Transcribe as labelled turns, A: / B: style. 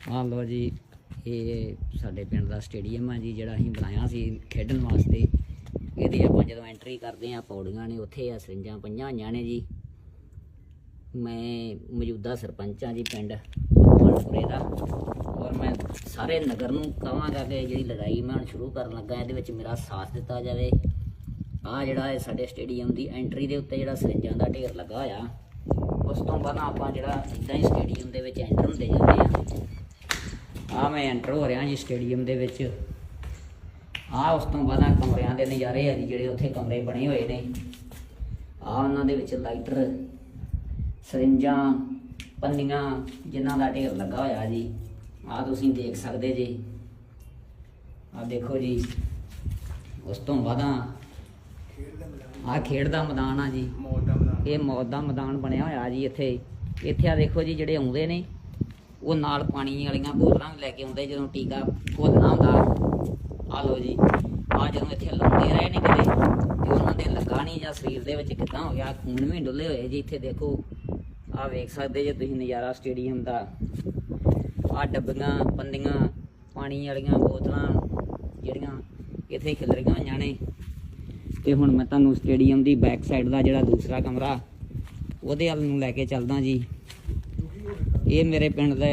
A: ਹਾਂ ਲੋ ਜੀ, ਇਹ ਸਾਡੇ ਪਿੰਡ ਦਾ ਸਟੇਡੀਅਮ ਆ ਜੀ, ਜਿਹੜਾ ਅਸੀਂ ਬਣਾਇਆ ਸੀ ਖੇਡਣ ਵਾਸਤੇ। ਇਹਦੀ ਆਪਾਂ ਜਦੋਂ ਐਂਟਰੀ ਕਰਦੇ ਆ ਪੌੜੀਆਂ ਨੇ, ਉੱਥੇ ਆ, ਸਰਿੰਜਾਂ ਪਈਆਂ ਹੋਈਆਂ ਨੇ ਜੀ। ਮੈਂ ਮੌਜੂਦਾ ਸਰਪੰਚ ਹਾਂ ਜੀ ਪਿੰਡ ਮਨਪੁਰੇ ਦਾ। ਔਰ ਮੈਂ ਸਾਰੇ ਨਗਰ ਨੂੰ ਕਹਾਂਗਾ ਕਿ ਜਿਹੜੀ ਲੜਾਈ ਮੈਂ ਹੁਣ ਸ਼ੁਰੂ ਕਰਨ ਲੱਗਾ, ਇਹਦੇ ਵਿੱਚ ਮੇਰਾ ਸਾਥ ਦਿੱਤਾ ਜਾਵੇ। ਆ ਜਿਹੜਾ ਇਹ ਸਾਡੇ ਸਟੇਡੀਅਮ ਦੀ ਐਂਟਰੀ ਦੇ ਉੱਤੇ ਜਿਹੜਾ ਸਰਿੰਜਾਂ ਦਾ ਢੇਰ ਲੱਗਾ ਹੋਇਆ, ਉਸ ਤੋਂ ਬਾਅਦ ਆਪਾਂ ਜਿਹੜਾ ਇਦਾਂ ਹੀ ਸਟੇਡੀਅਮ ਦੇ ਵਿੱਚ ਐਂਟਰ ਹੁੰਦੇ ਜਾਂਦੇ ਆ ਆ ਮੈਂ ਐਂਟਰ ਹੋ ਰਿਹਾ ਜੀ ਸਟੇਡੀਅਮ ਦੇ ਵਿੱਚ। ਆ ਉਸ ਤੋਂ ਬਾਅਦ ਆ ਕਮਰਿਆਂ ਦੇ ਨਜ਼ਾਰੇ ਆ ਜੀ ਜਿਹੜੇ ਉੱਥੇ ਕਮਰੇ ਬਣੇ ਹੋਏ ਨੇ। ਆ ਉਹਨਾਂ ਦੇ ਵਿੱਚ ਲਾਈਟਰ ਸਰਿੰਜਾਂ ਪੰਨੀਆਂ ਜਿਨ੍ਹਾਂ ਦਾ ਢੇਰ ਲੱਗਾ ਹੋਇਆ ਜੀ। ਆ ਤੁਸੀਂ ਦੇਖ ਸਕਦੇ ਜੀ। ਆ ਦੇਖੋ ਜੀ ਉਸ ਤੋਂ ਬਾਅਦ ਆ ਖੇਡ ਦਾ ਮੈਦਾਨ ਆ ਜੀ। ਇਹ ਮੌਤ ਦਾ ਮੈਦਾਨ ਬਣਿਆ ਹੋਇਆ ਜੀ ਇੱਥੇ। ਇੱਥੇ ਆ ਦੇਖੋ ਜੀ ਜਿਹੜੇ ਆਉਂਦੇ ਨੇ ਉਹ ਨਾਲ ਪਾਣੀ ਵਾਲੀਆਂ ਬੋਤਲਾਂ ਵੀ ਲੈ ਕੇ ਆਉਂਦੇ ਜਦੋਂ ਟੀਕਾ ਘੋਲਣਾ ਹੁੰਦਾ। ਆ ਲੋ ਜੀ ਆ ਜਦੋਂ ਇੱਥੇ ਲਾਉਂਦੇ ਰਹੇ ਨੇ ਕਿਤੇ, ਤੇ ਉਹਨਾਂ ਦੇ ਲੱਗਾ ਨਹੀਂ ਜਾਂ ਸਰੀਰ ਦੇ ਵਿੱਚ ਕਿਦਾਂ ਹੋ ਗਿਆ, ਖੂਨ ਵੀ ਡੁੱਲੇ ਹੋਏ ਜੀ ਇੱਥੇ ਦੇਖੋ। ਆ ਵੇਖ ਸਕਦੇ ਜੇ ਤੁਸੀਂ ਨਜ਼ਾਰਾ ਸਟੇਡੀਅਮ ਦਾ। ਆ ਡੱਬੀਆਂ, ਪੰਨੀਆਂ, ਪਾਣੀ ਵਾਲੀਆਂ ਬੋਤਲਾਂ ਜਿਹੜੀਆਂ ਇੱਥੇ ਖਿਲਰੀਆਂ ਹੋਈਆਂ ਨੇ। ਤੇ ਹੁਣ ਮੈਂ ਤੁਹਾਨੂੰ ਸਟੇਡੀਅਮ ਦੀ ਬੈਕ ਸਾਈਡ ਦਾ ਜਿਹੜਾ ਦੂਸਰਾ ਕਮਰਾ, ਉਹਦੇ ਵੱਲ ਨੂੰ ਲੈ ਕੇ ਚੱਲਦਾ ਜੀ। ਇਹ ਮੇਰੇ ਪਿੰਡ ਦੇ